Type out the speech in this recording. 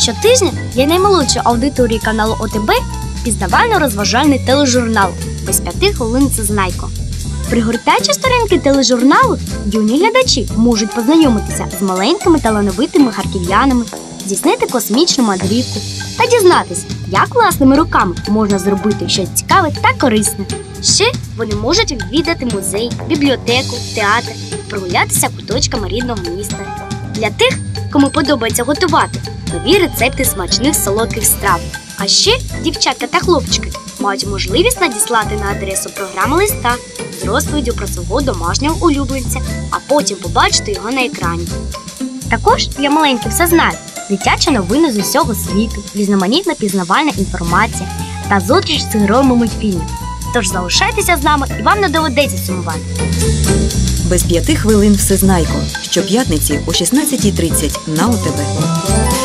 Щотижня для наймолодшої аудиторії каналу ОТБ пізнавально-розважальний тележурнал без п'яти хвилин це знайко. Пригортаючи сторінки тележурналу, юні глядачі можуть познайомитися з маленькими талановитими харків'янами, здійснити космічну мандрівку та дізнатися, як власними руками можна зробити щось цікаве та корисне. Ще вони можуть відвідати музей, бібліотеку, театр, прогулятися куточками рідного міста. Для тих, кому подобається готувати, нові рецепти смачних солодких страв. А ще дівчатка та хлопчики мають можливість надіслати на адресу програми листа з розповіддю про свого домашнього улюбленця, а потім побачити його на екрані. Також для маленьких все знають дитячі новини з усього світу, різноманітна пізнавальна інформація та зустріч з героями мультфільмів. Тож залишайтеся з нами і вам не доведеться сумувати. Без п'яти хвилин всезнайко. Щоп'ятниці о 16.30 на ОТБ.